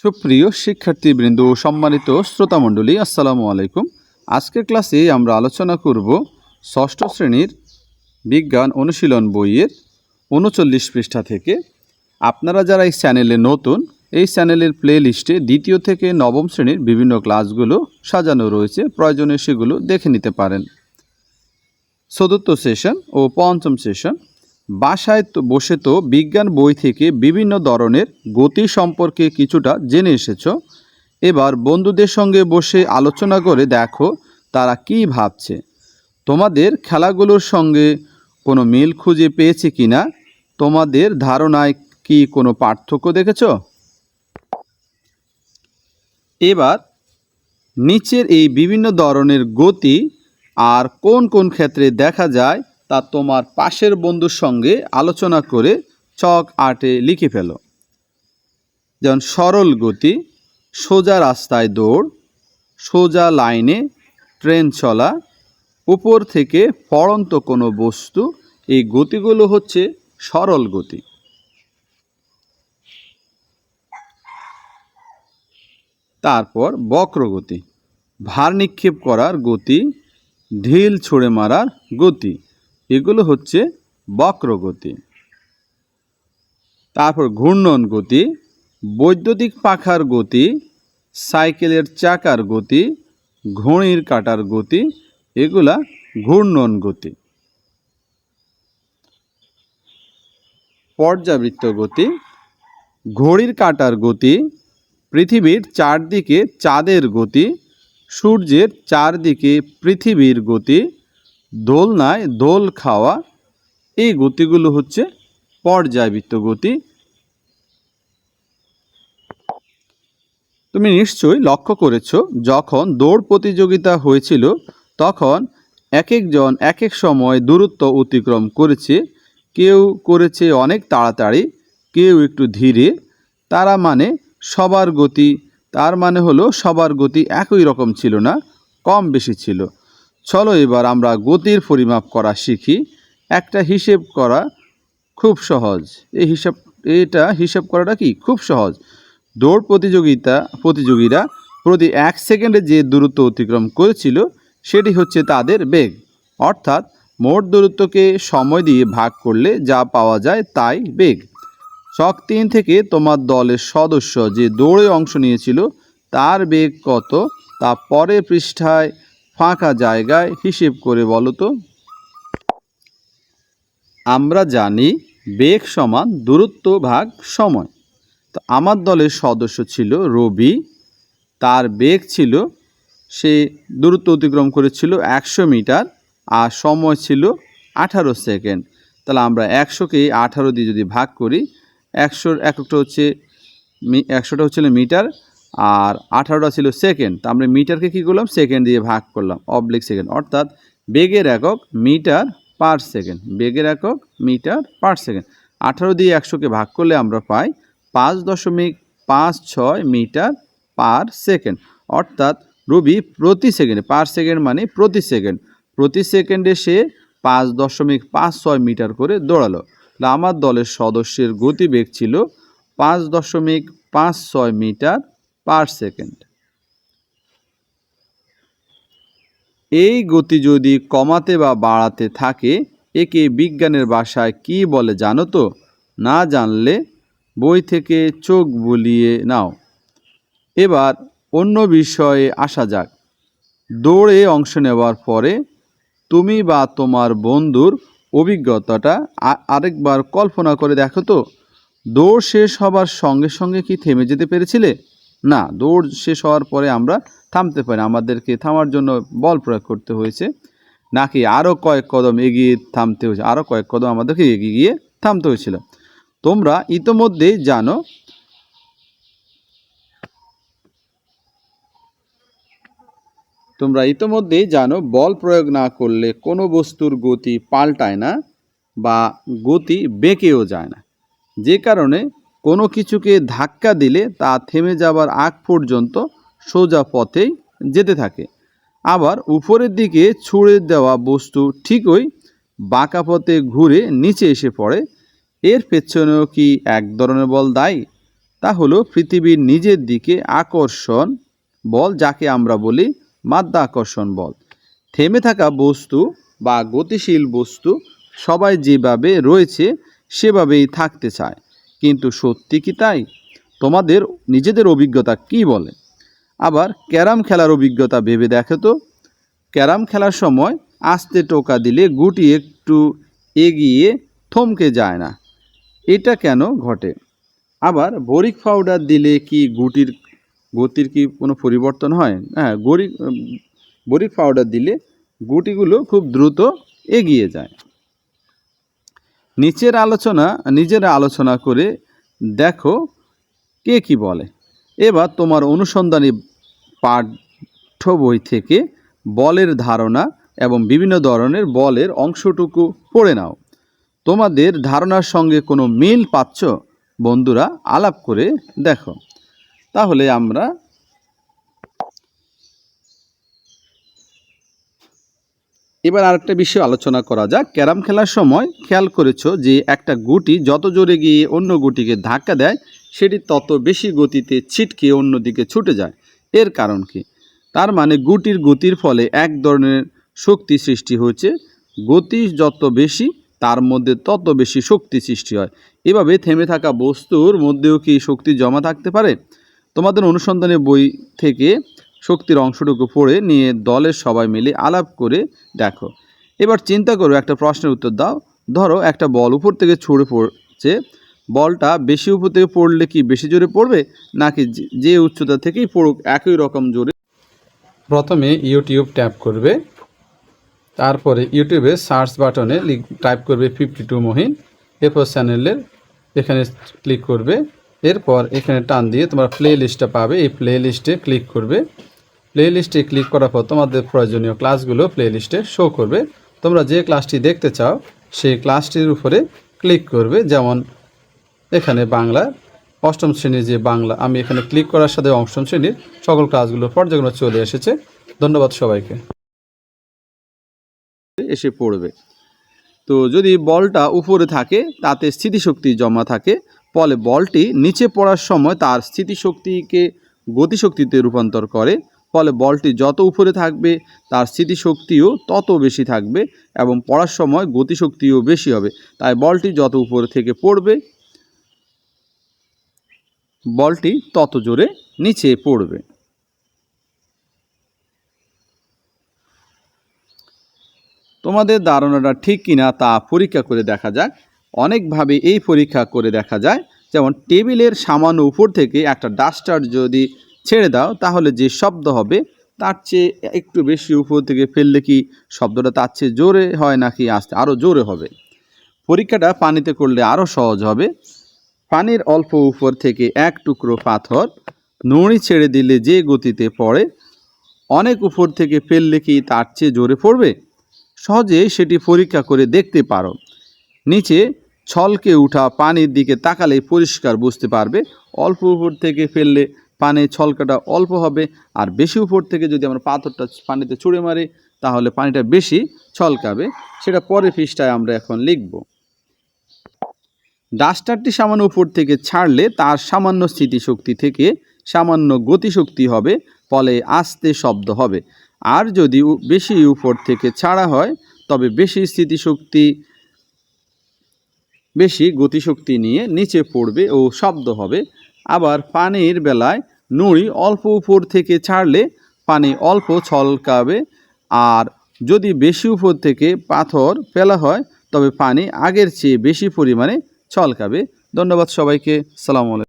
সুপ্রিয় শিক্ষার্থীবৃন্দ, সম্মানিত শ্রোতামণ্ডলী, আসসালামু আলাইকুম। আজকের ক্লাসে আমরা আলোচনা করব ষষ্ঠ শ্রেণির বিজ্ঞান অনুশীলন বইয়ের উনচল্লিশ পৃষ্ঠা থেকে। আপনারা যারা এই চ্যানেলে নতুন, এই চ্যানেলের প্লে লিস্টে দ্বিতীয় থেকে নবম শ্রেণির বিভিন্ন ক্লাসগুলো সাজানো রয়েছে প্রয়োজনে সেগুলো দেখে নিতে পারেন। চতুর্থ সেশন ও পঞ্চম সেশন বাসায় বসে তো বিজ্ঞান বই থেকে বিভিন্ন ধরনের গতি সম্পর্কে কিছুটা জেনে এসেছ। এবার বন্ধুদের সঙ্গে বসে আলোচনা করে দেখো তারা কী ভাবছে। তোমাদের খেলাগুলোর সঙ্গে কোনো মিল খুঁজে পেয়েছে কি না তোমাদের ধারণায় কি কোনো পার্থক্য দেখেছ? এবার নিচের এই বিভিন্ন ধরনের গতি আর কোন কোন ক্ষেত্রে দেখা যায় তা তোমার পাশের বন্ধুর সঙ্গে আলোচনা করে চক আটে লিখে ফেলো। যেমন সরল গতি, সোজা রাস্তায় দৌড়, সোজা লাইনে ট্রেন চলা, উপর থেকে পড়ন্ত কোনো বস্তু, এই গতিগুলো হচ্ছে সরল গতি। তারপর বক্রগতি ভার নিক্ষেপ করার গতি, ঢিল ছুঁড়ে মারার গতি। এগুলো হচ্ছে বক্রগতি। তারপর ঘূর্ণন গতি, বৈদ্যুতিক পাখার গতি, সাইকেলের চাকার গতি, ঘড়ির কাটার গতি, এগুলা ঘূর্ণন গতি। পর্যাবৃত্ত গতি, ঘড়ির কাটার গতি, পৃথিবীর চারদিকে চাঁদের গতি, সূর্যের চারদিকে পৃথিবীর গতি দোলনায় দোল খাওয়া, এই গতিগুলো হচ্ছে পর্যায়বৃত্ত গতি। তুমি নিশ্চয়ই লক্ষ্য করেছ, যখন দৌড় প্রতিযোগিতা হয়েছিল, তখন এক একজন এক এক সময় দূরত্ব অতিক্রম করেছে। কেউ করেছে অনেক তাড়াতাড়ি, কেউ একটু ধীরে। তারা মানে সবার গতি, তার মানে হলো সবার গতি একই রকম ছিল না, কম বেশি ছিল। চলো এবার আমরা গতির পরিমাপ করা শিখি। একটা হিসেব করা খুব সহজ। এই হিসাব, এটা হিসাব করাটা কি? খুব সহজ। দৌড় প্রতিযোগিতা, প্রতিযোগীরা প্রতি এক সেকেন্ডে যে দূরত্ব অতিক্রম করেছিল, সেটি হচ্ছে তাদের বেগ। অর্থাৎ মোট দূরত্বকে সময় দিয়ে ভাগ করলে যা পাওয়া যায় তাই বেগ। চক তিন থেকে তোমার দলের সদস্য যে দৌড়ে অংশ নিয়েছিল, তার বেগ কত? তা পরে পৃষ্ঠায় ফাঁকা জায়গায় হিসেব করে বলো তো। আমরা জানি বেগ সমান দূরত্ব ভাগ সময়। তো আমার দলের সদস্য ছিল রবি, তার বেগ ছিল সে দূরত্ব অতিক্রম করেছিল একশো মিটার আর সময় ছিল আঠারো সেকেন্ড। তাহলে আমরা একশোকে আঠারো দিয়ে যদি ভাগ করি, একশোর এককটা হচ্ছে একশোটা হচ্ছিল মিটার আর আঠারোটা ছিল সেকেন্ড তা আমরা মিটারকে কী করলাম? সেকেন্ড দিয়ে ভাগ করলাম অবলিক সেকেন্ড অর্থাৎ বেগের একক মিটার পার সেকেন্ড বেগের একক মিটার পার সেকেন্ড আঠারো দিয়ে একশোকে ভাগ করলে আমরা পাই পাঁচ দশমিক পাঁচ ছয় মিটার পার সেকেন্ড অর্থাৎ রবি প্রতি সেকেন্ডে পার সেকেন্ড মানে প্রতি সেকেন্ড প্রতি সেকেন্ডে সে পাঁচ দশমিক পাঁচ ছয় মিটার করে দৌড়ালো। আমার দলের সদস্যের গতিবেগ ছিল পাঁচ দশমিক পাঁচ ছয় মিটার পার সেকেন্ড। এই গতি যদি কমাতে বা বাড়াতে থাকে, একে বিজ্ঞানের ভাষায় কি বলে জানো তো? না জানলে বই থেকে চোখ বুলিয়ে নাও। এবার অন্য বিষয়ে আসা যাক। দৌড়ে অংশ নেওয়ার পরে তুমি বা তোমার বন্ধুর অভিজ্ঞতাটা আরেকবার কল্পনা করে দেখো তো। দৌড় শেষ হবার সঙ্গে সঙ্গে কি থেমে যেতে পেরেছিলে? না, দৌড় শেষ হওয়ার পরে আমরা থামতে পারি আমাদেরকে থামার জন্য বল প্রয়োগ করতে হয়েছে। নাকি আরও কয়েক কদম এগিয়ে থামতে হয়েছে আরও কয়েক কদম আমাদেরকে এগিয়ে গিয়ে থামতে হয়েছিল। তোমরা ইতোমধ্যেই জানো তোমরা ইতোমধ্যেই জানো বল প্রয়োগ না করলে কোনো বস্তুর গতি পাল্টায় না বা গতি বেঁকেও যায় না। যে কারণে কোনো কিছুকে ধাক্কা দিলে তা থেমে যাবার আগ পর্যন্ত সোজা পথেই যেতে থাকে। আবার উপরের দিকে ছুঁড়ে দেওয়া বস্তু ঠিকই বাঁকা পথে ঘুরে নিচে এসে পড়ে। এর পেছনেও কি এক ধরনের বল দায়ী? তা হলো পৃথিবীর নিজের দিকে আকর্ষণ বল, যাকে আমরা বলি মাধ্য আকর্ষণ বল। থেমে থাকা বস্তু বা গতিশীল বস্তু সবাই যেভাবে রয়েছে, সেভাবেই থাকতে চায়। কিন্তু সত্যি কি তাই? তোমাদের, নিজেদের অভিজ্ঞতা কি বলে? আবার ক্যারাম খেলার অভিজ্ঞতা ভেবে দেখো তো। ক্যারাম খেলার সময় আস্তে টোকা দিলে গুটি একটু এগিয়ে থমকে যায় না। এটা কেন ঘটে? আবার বরিক পাউডার দিলে কি গুটির গতির কি কোনো পরিবর্তন হয়? হ্যাঁ গরিক বরিক পাউডার দিলে গুটিগুলো খুব দ্রুত এগিয়ে যায়। নিচের আলোচনা, নিজেরা আলোচনা করে দেখো কে কি বলে। এবার তোমার অনুসন্ধানী পাঠ্য বই থেকে বলের ধারণা এবং বিভিন্ন ধরনের বলের অংশটুকু পড়ে নাও। তোমাদের ধারণার সঙ্গে কোনো মিল পাচ্ছ? বন্ধুরা, আলাপ করে দেখো। তাহলে আমরা এবার আরেকটা বিষয় আলোচনা করা যাক। ক্যারাম খেলার সময় খেয়াল করেছ যে একটা গুটি যত জোরে গিয়ে অন্য গুটিকে ধাক্কা দেয়, সেটি তত বেশি গতিতে ছিটকে অন্যদিকে ছুটে যায়। এর কারণ কি? তার মানে গুটির গতির ফলে এক ধরনের শক্তি সৃষ্টি হয়েছে। গতি যত বেশি, তার মধ্যে তত বেশি শক্তি সৃষ্টি হয়। এভাবে থেমে থাকা বস্তুর মধ্যেও কি শক্তি জমা থাকতে পারে? তোমাদের অনুসন্ধানে বই থেকে শক্তির অংশটুকু পড়ে নিয়ে দলের সবাই মিলে আলাপ করে দেখো। এবার চিন্তা করো, একটা প্রশ্নের উত্তর দাও। ধরো, একটা বল উপর থেকে ছুঁড়ে পড়ছে। বলটা বেশি উপর থেকে পড়লে কি বেশি জোরে পড়বে? নাকি যে- উচ্চতা থেকেই পড়ুক, একই রকম জোরে? প্রথমে ইউটিউব ট্যাপ করবে। তারপরে ইউটিউবে সার্চ বাটনে টাইপ করবে ফিফটি টু মহিন। এরপর চ্যানেলের এখানে ক্লিক করবে। এরপর এখানে টান দিয়ে তোমরা প্লে লিস্টটা পাবে। এই প্লে লিস্টে ক্লিক করবে। প্লে লিস্টে ক্লিক করার পর তোমাদের প্রয়োজনীয় ক্লাসগুলো প্লে লিস্টে শো করবে। তোমরা যে ক্লাসটি দেখতে চাও, সেই ক্লাসটির উপরে ক্লিক করবে। যেমন এখানে বাংলা, অষ্টম শ্রেণির যে বাংলা, আমি এখানে ক্লিক করার সাথে অষ্টম শ্রেণির সকল ক্লাসগুলো পর্যায়ক্রমে চলে এসেছে। ধন্যবাদ সবাইকে। এসে পড়বে। তো যদি বলটা উপরে থাকে, তাতে স্থিতিশক্তি জমা থাকে, ফলে বলটি নিচে পড়ার সময় তার স্থিতিশক্তিকে গতিশক্তিতে রূপান্তর করে। ফলে বলটি যত উপরে থাকবে, তার স্থিতিশক্তিও তত বেশি থাকবে এবং পড়ার সময় গতিশক্তিও বেশি হবে। তাই বলটি যত উপরে থেকে পড়বে, বলটি তত জোরে নিচে পড়বে। তোমাদের ধারণাটা ঠিক কিনা তা পরীক্ষা করে দেখা যাক। অনেকভাবে এই পরীক্ষা করে দেখা যায়, যেমন টেবিলের সামান্য উপর থেকে একটা ডাস্টার যদি ছেড়ে দাও, তাহলে যে শব্দ হবে তার চেয়ে একটু বেশি উপর থেকে ফেললে কি শব্দটা তার চেয়ে জোরে হয় নাকি আসতে আরও জোরে হবে? পরীক্ষাটা পানিতে করলে আরও সহজ হবে। পানির অল্প উপর থেকে এক টুকরো পাথর নড়ি ছেড়ে দিলে যে গতিতে পড়ে, অনেক উপর থেকে ফেললে কি তার চেয়ে জোরে পড়বে? সহজে সেটি পরীক্ষা করে দেখতে পারো। নিচে ছলকে উঠা পানির দিকে তাকালে পরিষ্কার বুঝতে পারবে, অল্প উপর থেকে ফেললে পানি ছলকাটা অল্প হবে। আর বেশি উপর থেকে যদি আমরা পাথরটা পানিতে ছুঁড়ে মারি, তাহলে পানিটা বেশি ছলকাবে। সেটা পরে পৃষ্ঠায় আমরা এখন লিখব। ডাস্টারটি সামান্য উপর থেকে ছাড়লে তার সামান্য স্থিতিশক্তি থেকে সামান্য গতিশক্তি হবে, ফলে আস্তে শব্দ হবে। আর যদি বেশি উপর থেকে ছাড়া হয়, তবে বেশি স্থিতিশক্তি বেশি গতিশক্তি নিয়ে নিচে পড়বে ও শব্দ হবে। আবার পানির বেলায় নুড়ি অল্প উপর থেকে ছাড়লে পানি অল্প ছলকাবে। আর যদি বেশি উপর থেকে পাথর ফেলা হয়, তবে পানি আগের চেয়ে বেশি পরিমাণে ছলকাবে। ধন্যবাদ সবাইকে। সালাম আলাইকুম।